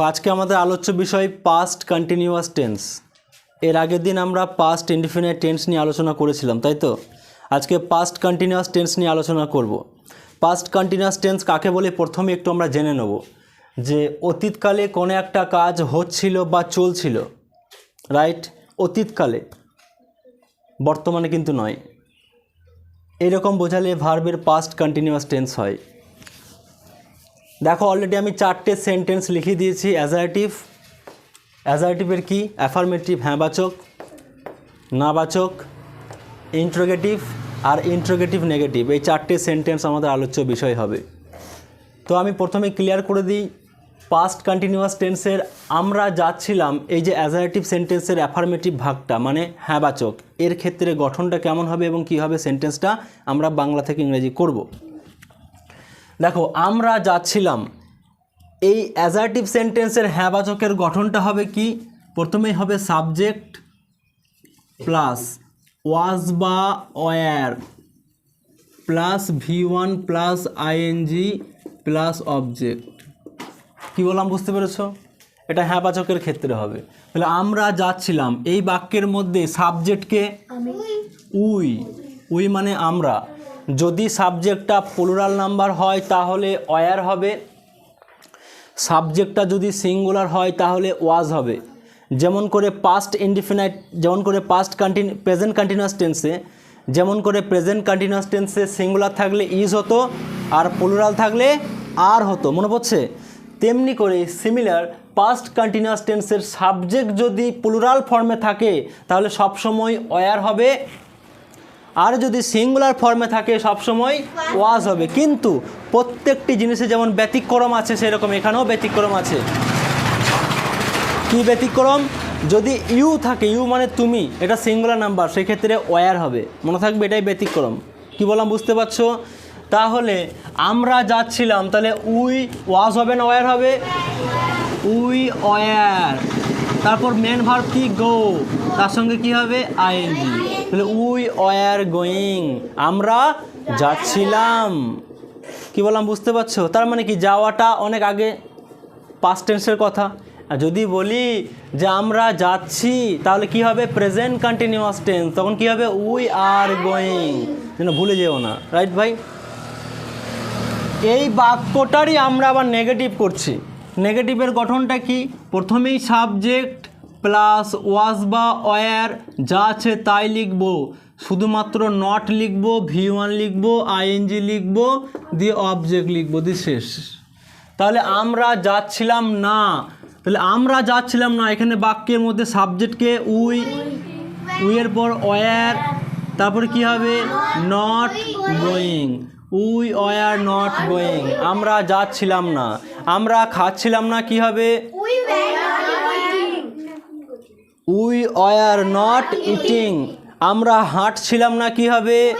আজকে আমাদের আলোচ্য বিষয় পাস্ট কন্টিনিউয়াস টেন্স এর আগের দিন আমরা পাস্ট ইনডিফিনাইট টেন্স নিয়ে আলোচনা করেছিলাম, তাই তো? আজকে পাস্ট কন্টিনিউয়াস টেন্স নিয়ে আলোচনা করব। পাস্ট কন্টিনিউয়াস টেন্স কাকে বলে? প্রথমে একটু আমরা জেনে নেব যে অতীতকালে কোনো একটা কাজ হচ্ছিল বা চলছিল রাইট অতীতকালে, বর্তমানে কিন্তু নয়। এরকম বোঝালে ভার্বের পাস্ট কন্টিনিউয়াস টেন্স হয়। দেখো অলরেডি আমি চারটে সেন্টেন্স লিখে দিয়েছি অ্যাজারেটিভ অ্যাজারেটিভের কি? অ্যাফার্মেটিভ হ্যাঁবাচক নাবাচক ইন্ট্রোগেটিভ আর ইন্ট্রোগেটিভ নেগেটিভ এই চারটে সেন্টেন্স আমাদের আলোচ্য বিষয় হবে। তো আমি প্রথমে ক্লিয়ার করে দিই পাস্ট কন্টিনিউয়াস টেন্সের আমরা যাচ্ছিলাম এই যে অ্যাজারেটিভ সেন্টেন্সের অ্যাফার্মেটিভ ভাগটা মানে হ্যাঁবাচক এর ক্ষেত্রে গঠনটা কেমন হবে এবং কী হবে সেন্টেন্সটা আমরা বাংলা থেকে ইংরেজি করব। দেখো আমরা যাচ্ছিলাম। এই অ্যাজার্টিভ সেন্টেন্সের হ্যাঁবাচকের গঠনটা হবে কি? প্রথমেই হবে সাবজেক্ট প্লাস ওয়াজ বা were plus V one plus ING plus object কী বললাম বুঝতে পেরেছ? এটা হ্যাঁবাচকের ক্ষেত্রে হবে। তাহলে আমরা যাচ্ছিলাম এই বাক্যের মধ্যে সাবজেক্টকে উই। উই মানে আমরা। যদি সাবজেক্টটা প্লুরাল নাম্বার হয় তাহলে অয়ার হবে। সাবজেক্টটা যদি সিঙ্গুলার হয় তাহলে ওয়াজ হবে। যেমন করে পাস্ট ইনডিফিনাইট যেমন করে পাস্ট কন্টিনিউ প্রেজেন্ট কন্টিনিউয়াস টেন্সে যেমন করে প্রেজেন্ট কন্টিনিউয়াস টেন্সে সিঙ্গুলার থাকলে ইজ হতো আর প্লুরাল থাকলে আর হতো। মনে পড়ছে? তেমনি করে সিমিলার পাস্ট কন্টিনিউয়াস টেন্সের সাবজেক্ট যদি প্লুরাল ফর্মে থাকে, তাহলে সবসময় অয়ার হবে আর যদি সিঙ্গুলার ফর্মে থাকে সবসময় ওয়াজ হবে। কিন্তু প্রত্যেকটি জিনিসে যেমন ব্যতিক্রম আছে, সেরকম এখানেও ব্যতিক্রম আছে। কি ব্যতিক্রম? যদি ইউ থাকে ইউ মানে তুমি, এটা সিঙ্গুলার নাম্বার সেক্ষেত্রে ওয়ার হবে। মনে থাকবে এটাই ব্যতিক্রম। কি বললাম, বুঝতে পারছ? তাহলে আমরা যাচ্ছিলাম, তাহলে উই ওয়াজ হবে না ওয়ার হবে? উই ওয়ার তারপর মেন ভার্ব কি? গো তার সঙ্গে কি হবে? আইএনজি তাহলে উই ওয়ার গোয়িং আমরা যাচ্ছিলাম। কি বললাম, বুঝতে পারছ? তার মানে কি, যাওয়াটা অনেক আগে পাস্ট টেন্সের কথা। আর যদি বলি যে আমরা যাচ্ছি, তাহলে কি হবে? প্রেজেন্ট কন্টিনিউয়াস টেন্স তখন কি হবে? উই আর গোয়িং যেন ভুলে যেও না। রাইট ভাই? এই বাক্যটারই আমরা আবার নেগেটিভ করছি। নেগেটিভের গঠনটা কি? প্রথমেই সাবজেক্ট প্লাস ওয়াজ বা ওয়ার, যা আছে তাই লিখব। শুধুমাত্র নট লিখব ভি ওয়ান লিখব আইএনজি লিখব দিয়ে অবজেক্ট লিখব দিয়ে শেষ। তাহলে আমরা যাচ্ছিলাম না। তাহলে আমরা যাচ্ছিলাম না, এখানে বাক্যের মধ্যে সাবজেক্টকে উই, উইয়ের পর ওয়ার, তারপরে কি হবে? Not going we, were not going আমরা যাচ্ছিলাম না। আমরা খাচ্ছিলাম না কি হবে? উই ওয়ার নট ইটিং আমরা হাঁটছিলাম না কি হবে?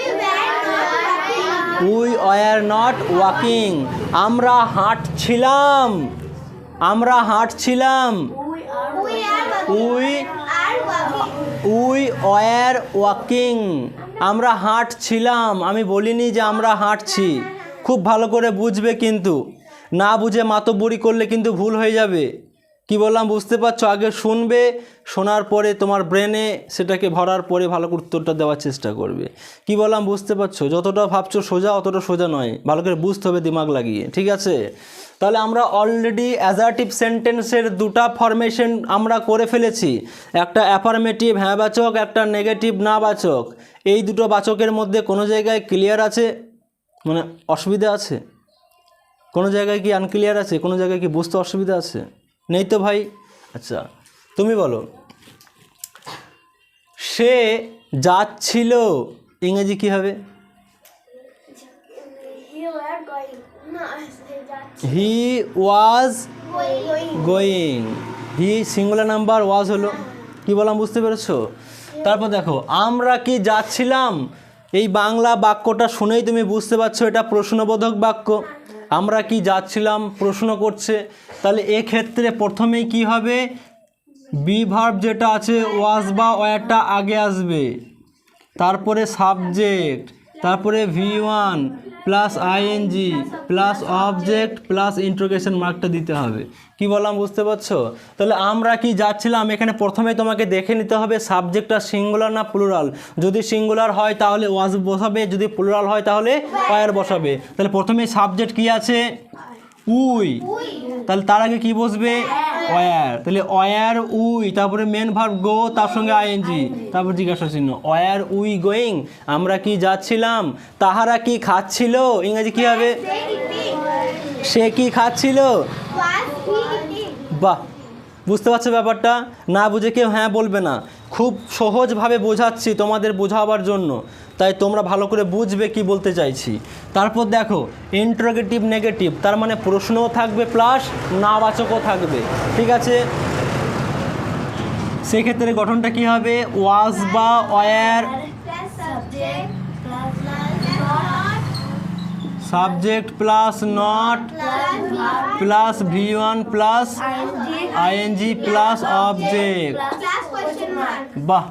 উই ওয়ার নট ওয়াকিং আমরা হাঁটছিলাম। আমরা হাঁটছিলাম। উই উই ওয়ার ওয়াকিং আমরা হাঁটছিলাম। আমি বলিনি যে আমরা হাঁটছি। খুব ভালো করে বুঝবে কিন্তু। না বুঝে মাতব্বরি করলে কিন্তু ভুল হয়ে যাবে। কি বললাম, বুঝতে পারছ? আগে শুনবে, শোনার পরে তোমার ব্রেনে সেটাকে ভরার পরে ভালো করে উত্তরটা দেওয়ার চেষ্টা করবে। কি বললাম, বুঝতে পারছ? যতটা ভাবছ সোজা, অতটা সোজা নয়। ভালো করে বুঝতে হবে, দিমাগ লাগিয়ে। ঠিক আছে? তাহলে আমরা অলরেডি অ্যাজার্টিভ সেন্টেন্সের দুটা ফরমেশন আমরা করে ফেলেছি। একটা অ্যাফার্মেটিভ হ্যাঁ বাচক, একটা নেগেটিভ না বাচক। এই দুটো বাচকের মধ্যে কোনো জায়গায় ক্লিয়ার আছে? মানে অসুবিধা আছে? কোনো জায়গায় কি আনক্লিয়ার আছে? কোনো জায়গায় কি বুঝতে অসুবিধা আছে? নেই তো ভাই? আচ্ছা তুমি বলো। সে যাচ্ছিল ইংরেজি কি হবে he was going he singular number was হলো। কি বললাম বুঝতে পেরেছ? তারপর দেখো, আমরা কি যাচ্ছিলাম? এই বাংলা বাক্যটা শুনেই তুমি বুঝতে পারছ এটা প্রশ্নবোধক বাক্য। আমরা কি যাচ্ছিলাম? প্রশ্ন করছে। তাহলে এক্ষেত্রে প্রথমেই কি হবে? বি ভার্ব যেটা আছে, ওয়াজ বা ওয়ারটা আগে আসবে। তারপরে সাবজেক্ট, তারপরে V one, plus ING plus object, plus interrogation মার্কটা দিতে হবে। কি বললাম বুঝতে পারছ? তাহলে আমরা কি যাচ্ছিলাম? এখানে প্রথমে তোমাকে দেখে নিতে হবে সাবজেক্টটা সিঙ্গুলার না প্লুরাল যদি সিঙ্গুলার হয় তাহলে ওয়াজ বসাবে যদি প্লুরাল হয় তাহলে ওয়ার বসাবে। তাহলে প্রথমে সাবজেক্ট কি আছে? উই। তাহলে তার আগে কি বসবে? ওয়ার তাহলে ওয়ার উই তারপরে মেন ভার্ব গো তার সঙ্গে আইএনজি তারপর জিজ্ঞাসা চিহ্ন। ওয়ার উই গোয়িং আমরা কি যাচ্ছিলাম? তাহারা কি খাচ্ছিল? ইংরেজি কি হবে? সে কি? খাচ্ছিল? বাহ, বুঝতে পারছ ব্যাপারটা? না বুঝে কেউ হ্যাঁ বলবে না। খুব সহজভাবে বোঝাচ্ছি তোমাদের বোঝাবার জন্য। তাই তোমরা ভালো করে বুঝবে কি বলতে চাইছি। তারপর দেখো ইন্টারোগেটিভ নেগেটিভ তার মানে প্রশ্নও থাকবে প্লাস নাবাচকও থাকবে। ঠিক আছে? সেক্ষেত্রে গঠনটা কি হবে? ওয়াজ বা were subject plus not plus V one plus ING plus object. বাহ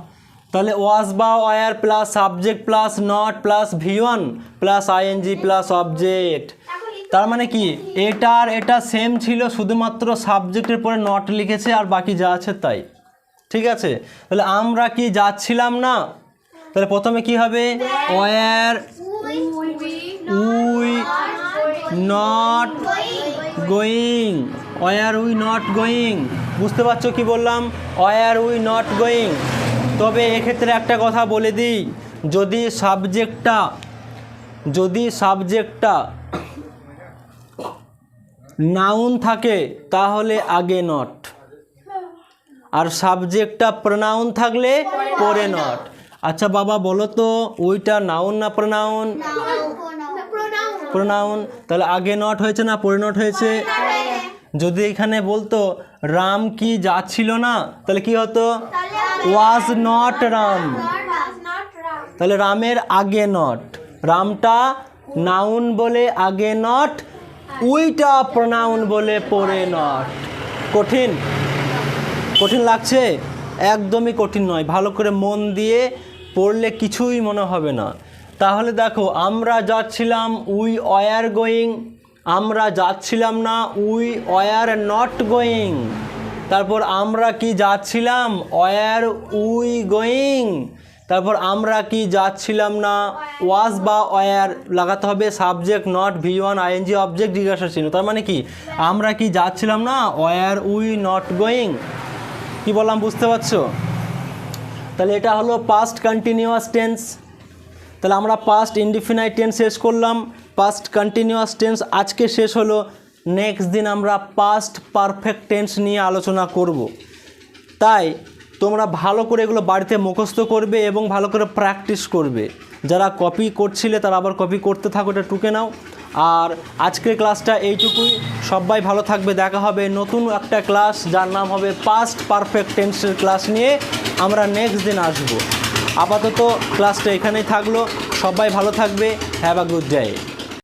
তাহলে ওয়াজ বা were plus subject plus not plus V one plus ING plus object. তার মানে কি? এটা আর এটা সেম ছিল শুধুমাত্র সাবজেক্টের পরে নট লিখেছে আর বাকি যা আছে তাই। ঠিক আছে? তাহলে আমরা কি যাচ্ছিলাম না? তাহলে প্রথমে কি হবে? Were we not going. Were we not going. বুঝতে পারছ কি বললাম? Were we not going. তবে এক্ষেত্রে একটা কথা বলে দিই। যদি সাবজেক্টটা যদি সাবজেক্টটা নাউন থাকে, তাহলে আগে নট। আর সাবজেক্টটা প্রনাউন থাকলে পরে নট। আচ্ছা বাবা, বলো তো, ওইটা নাউন না প্রনাউন? প্রনাউন তাহলে আগে নট হয়েছে না পরে নট হয়েছে? যদি এখানে বলতো রাম কি যাচ্ছিল না তাহলে কি হতো? Was not Ram. তাহলে রামের আগে নট রামটা নাউন বলে আগে নট উইটা প্রনাউন বলে পরে নট কঠিন। কঠিন লাগছে? একদমই কঠিন নয়। ভালো করে মন দিয়ে পড়লে কিছুই মনে হবে না। তাহলে দেখো, আমরা যাচ্ছিলাম উই ওয়ার গোয়িং। আমরা যাচ্ছিলাম না উই ওয়ার নট গোয়িং। তারপর আমরা কি যাচ্ছিলাম? Were we going. তারপর আমরা কি যাচ্ছিলাম না? ওয়াজ বা ওয়ার লাগাতে হবে, subject, not, V one ING object জিজ্ঞাসা ছিল। তার মানে কি? আমরা কি যাচ্ছিলাম না? Were we not going. কি বললাম, বুঝতে পারছ? তাহলে এটা হলো পাস্ট কন্টিনিউয়াস টেন্স তাহলে আমরা পাস্ট ইনডিফিনাইট টেন্স শেষ করলাম পাস্ট কন্টিনিউয়াস টেন্স আজকে শেষ হলো নেক্সট দিন আমরা পাস্ট পারফেক্ট টেন্স নিয়ে আলোচনা করব। তাই তোমরা ভালো করে এগুলো বাড়িতে মুখস্থ করবে এবং ভালো করে প্র্যাকটিস করবে। যারা কপি করছিলে তারা আবার কপি করতে থাকো, এটা টুকে নাও। আর আজকের ক্লাসটা এইটুকুই। সবাই ভালো থাকবে, দেখা হবে নতুন একটা ক্লাস যার নাম হবে পাস্ট পারফেক্ট টেন্সের ক্লাস নিয়ে। আমরা নেক্সট দিন আসব। আপাতত ক্লাসটা এখানেই থাকল। সবাই ভালো থাকবে হ্যাভ আ গুড ডে